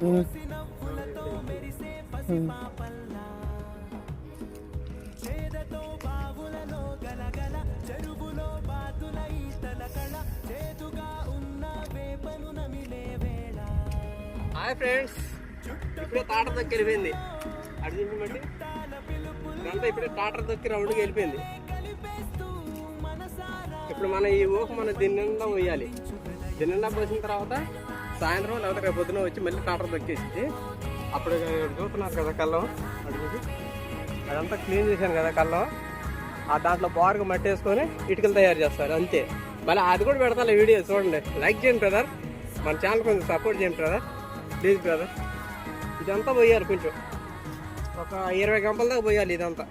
Hi friends. ఇప్పుడే టాటర్ దగ్గర వెళ్ళిపోయింది. అటు చూపించమండి గంట ఇప్పుడే టాటర్ దగ్గర రౌండ్కి వెళ్ళిపోయింది. ఇప్పుడు మన ఈ ఊహ మన దీని పోయాలి. దీని పోసిన తర్వాత సాయంత్రం లేకపోతే రేపు పొద్దున వచ్చి మళ్ళీ టాటర్ దొక్కేసి అప్పుడు చూస్తున్నారు కదా కళ్ళం అడుగు అదంతా క్లీన్ చేశాను కదా కళ్ళం ఆ దాంట్లో బారుగా మట్టి వేసుకొని ఇటుకలు తయారు చేస్తారు అంతే. మళ్ళీ అది కూడా పెడతాను వీడియో చూడండి. లైక్ చేయండి బ్రదర్ మన ఛానల్ కొంచెం సపోర్ట్ చేయండి బ్రదర్ ప్లీజ్ బ్రదర్ ఇదంతా పోయాలి కొంచెం. ఒక ఇరవై గంపల దాకా పోయాలి ఇదంతా.